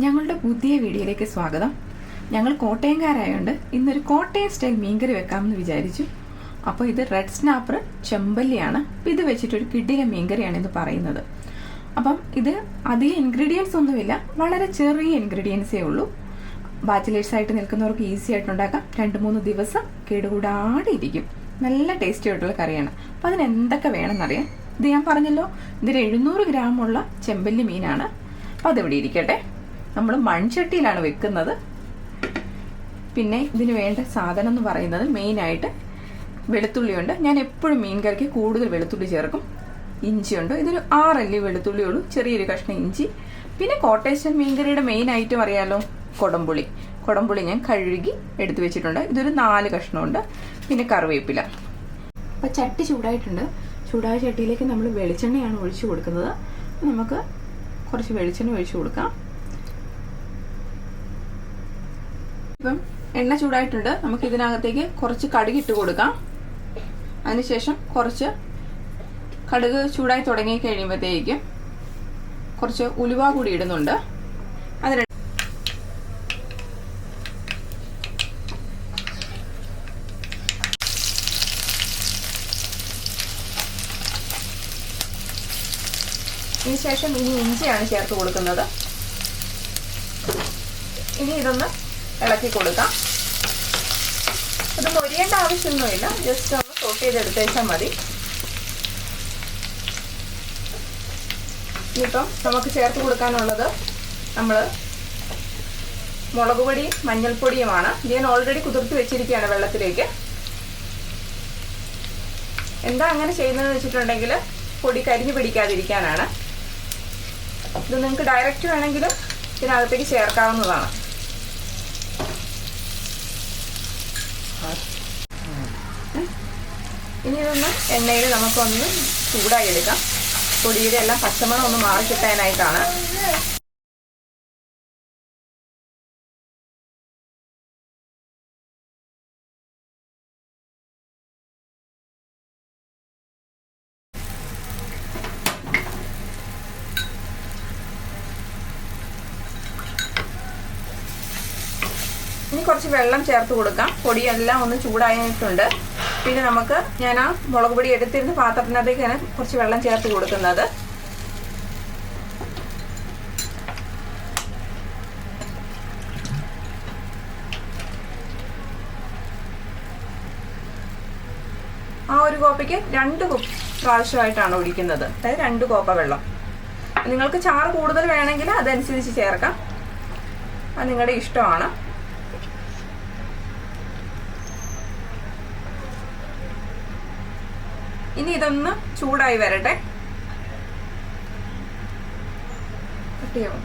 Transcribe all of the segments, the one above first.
ഞങ്ങളുടെ പുതിയ വീഡിയോയിലേക്ക് സ്വാഗതം. ഞങ്ങൾ കോട്ടയംകാരായതുകൊണ്ട് ഇന്നൊരു കോട്ടയം സ്റ്റൈൽ മീൻകറി വെക്കാമെന്ന് വിചാരിച്ചു. അപ്പോൾ ഇത് റെഡ് സ്നാപ്പർ ചെമ്പല്ലിയാണ്. അപ്പം ഇത് വെച്ചിട്ടൊരു കിഡിലെ മീൻകറിയാണ് ഇന്ന് പറയുന്നത്. അപ്പം ഇത് അധികം ഇൻഗ്രീഡിയൻസ് ഒന്നുമില്ല. വളരെ ചെറിയ ഇൻഗ്രീഡിയൻസേ ഉള്ളൂ. ബാച്ചിലേഴ്സ് ആയിട്ട് നിൽക്കുന്നവർക്ക് ഈസി ആയിട്ട് ഉണ്ടാക്കാം. രണ്ട് മൂന്ന് ദിവസം കേടുകൂടാതെ ഇരിക്കും. നല്ല ടേസ്റ്റി ആയിട്ടുള്ള കറിയാണ്. അപ്പം അതിന് എന്തൊക്കെ വേണമെന്നറിയാം? ഇത് ഞാൻ പറഞ്ഞല്ലോ. ഇതിൽ എഴുന്നൂറ് ഗ്രാമുള്ള ചെമ്പല്ലി മീനാണ്. അപ്പം അതിവിടെ ഇരിക്കട്ടെ. നമ്മൾ മൺചട്ടിയിലാണ് വെക്കുന്നത്. പിന്നെ ഇതിന് വേണ്ട സാധനം എന്ന് പറയുന്നത് മെയിനായിട്ട് വെളുത്തുള്ളിയുണ്ട് ഞാൻ എപ്പോഴും മീൻ കറിക്ക് കൂടുതൽ വെളുത്തുള്ളി ചേർക്കും. ഇഞ്ചിയുണ്ട് ഇതൊരു ആറല്ലി വെളുത്തുള്ളിയുള്ളൂ ചെറിയൊരു കഷ്ണം ഇഞ്ചി. പിന്നെ കോട്ടേഷൻ മീൻകറിയുടെ മെയിൻ ഐറ്റം അറിയാലോ? കൊടംപുളി. കൊടംപുളി ഞാൻ കഴുകി എടുത്തു വെച്ചിട്ടുണ്ട്. ഇതൊരു നാല് കഷ്ണമുണ്ട് പിന്നെ കറിവേപ്പില. അപ്പം ചട്ടി ചൂടായിട്ടുണ്ട്. ചൂടായ ചട്ടിയിലേക്ക് നമ്മൾ വെളിച്ചെണ്ണയാണ് ഒഴിച്ചു കൊടുക്കുന്നത്. നമുക്ക് കുറച്ച് വെളിച്ചെണ്ണ ഒഴിച്ചു കൊടുക്കാം. ഇപ്പം എണ്ണ ചൂടായിട്ടുണ്ട്. നമുക്ക് ഇതിനകത്തേക്ക് കുറച്ച് കടുക് ഇട്ട് കൊടുക്കാം. അതിനുശേഷം കുറച്ച് കടുക് ചൂടായി തുടങ്ങി കഴിയുമ്പോഴത്തേക്കും കുറച്ച് ഉലുവ കൂടി ഇടുന്നുണ്ട്. അതിന് ഇതിനുശേഷം ഇനി ഇഞ്ചിയാണ് ചേർത്ത് കൊടുക്കുന്നത്. ഇനി ഇതൊന്ന് ഇളക്കി കൊടുക്കാം. ഇത് മൊരിയേണ്ട ആവശ്യമൊന്നുമില്ല. ജസ്റ്റ് ഒന്ന് സോട്ട് ചെയ്തെടുത്തേച്ചാൽ മതി. ഇനിയിപ്പം നമുക്ക് ചേർത്ത് കൊടുക്കാനുള്ളത് നമ്മൾ മുളക് പൊടി മഞ്ഞൾപ്പൊടിയുമാണ് ഞാൻ ഓൾറെഡി കുതിർത്ത് വെച്ചിരിക്കുകയാണ് വെള്ളത്തിലേക്ക്. എന്താ അങ്ങനെ ചെയ്യുന്നതെന്ന് വെച്ചിട്ടുണ്ടെങ്കിൽ പൊടി കരിഞ്ഞു പിടിക്കാതിരിക്കാനാണ്. ഇത് നിങ്ങൾക്ക് ഡയറക്റ്റ് വേണമെങ്കിലും ഇതിനകത്തേക്ക് ചേർക്കാവുന്നതാണ്. ഇനി ഇതൊന്ന് എണ്ണയിൽ നമുക്കൊന്ന് ചൂടായി എടുക്കാം. പൊടിയുടെ എല്ലാം പച്ചമണം ഒന്ന് മാറി കിട്ടാനായിട്ടാണ്. ഇനി കുറച്ച് വെള്ളം ചേർത്ത് കൊടുക്കാം. പൊടിയെല്ലാം ഒന്ന് ചൂടായിട്ടുണ്ട്. പിന്നെ നമുക്ക് ഞാൻ ആ മുളക് പൊടി എടുത്തിരുന്ന പാത്രത്തിനകത്തേക്കാണ് കുറച്ച് വെള്ളം ചേർത്ത് കൊടുക്കുന്നത്. ആ ഒരു കോപ്പയ്ക്ക് രണ്ട് പ്രാവശ്യമായിട്ടാണ് ഒഴിക്കുന്നത്. അതായത് രണ്ട് കോപ്പ വെള്ളം. നിങ്ങൾക്ക് ചാറ് കൂടുതൽ വേണമെങ്കിൽ അതനുസരിച്ച് ചേർക്കാം. അത് നിങ്ങളുടെ ഇഷ്ടമാണ്. ഇനി ഇതൊന്ന് ചൂടായി വരട്ടെ. കട്ടിയാവും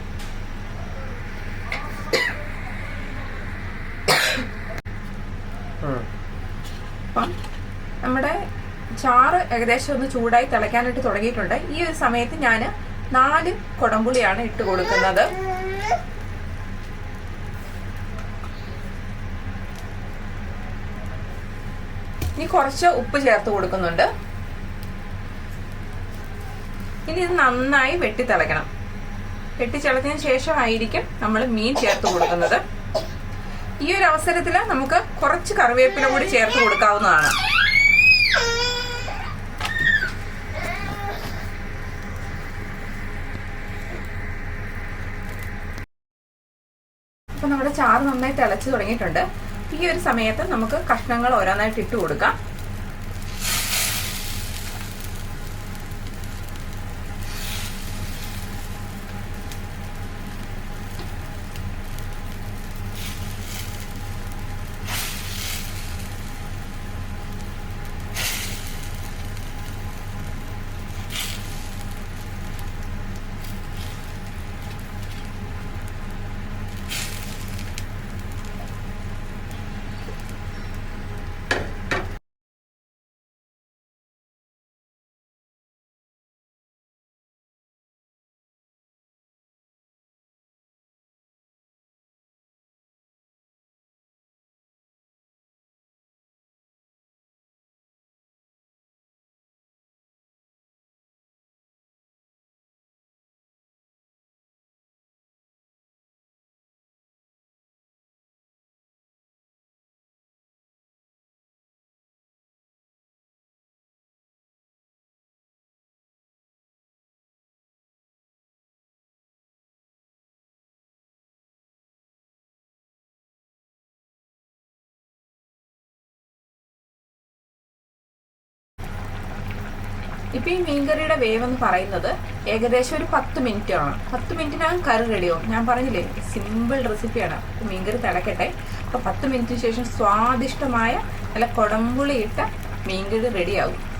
അപ്പം നമ്മുടെ ചാറ് ഏകദേശം ഒന്ന് ചൂടായി തിളയ്ക്കാനായിട്ട് തുടങ്ങിയിട്ടുണ്ട്. ഈ ഒരു സമയത്ത് ഞാൻ നാല് കുടംപുളിയാണ് ഇട്ട് കൊടുക്കുന്നത്. ഇനി കുറച്ച് ഉപ്പ് ചേർത്ത് കൊടുക്കുന്നുണ്ട്. ഇനി ഇത് നന്നായി വെട്ടി തിളയ്ക്കണം വെട്ടി ശേഷമായിരിക്കും നമ്മൾ മീൻ ചേർത്ത് കൊടുക്കുന്നത്. ഈ ഒരു അവസരത്തിൽ നമുക്ക് കുറച്ച് കറിവേപ്പില കൂടി ചേർത്ത് കൊടുക്കാവുന്നതാണ്. അപ്പൊ നമ്മുടെ ചാറ് നന്നായി തിളച്ചു തുടങ്ങിയിട്ടുണ്ട്. ഈ ഒരു സമയത്ത് നമുക്ക് കഷ്ണങ്ങൾ ഓരോന്നായിട്ട് ഇട്ട് കൊടുക്കാം. ഇപ്പൊ ഈ മീൻകറിയുടെ വേവ് എന്ന് പറയുന്നത് ഏകദേശം ഒരു പത്ത് മിനിറ്റ് ആണ്. പത്ത് മിനിറ്റിനകം കറി റെഡിയാവും ഞാൻ പറഞ്ഞില്ലേ സിമ്പിൾ റെസിപ്പിയാണ് മീൻകറി തിളക്കട്ടെ. അപ്പൊ പത്ത് മിനിറ്റിന് ശേഷം സ്വാദിഷ്ടമായ നല്ല കുടംപുളി ഇട്ട മീൻകറി റെഡിയാവും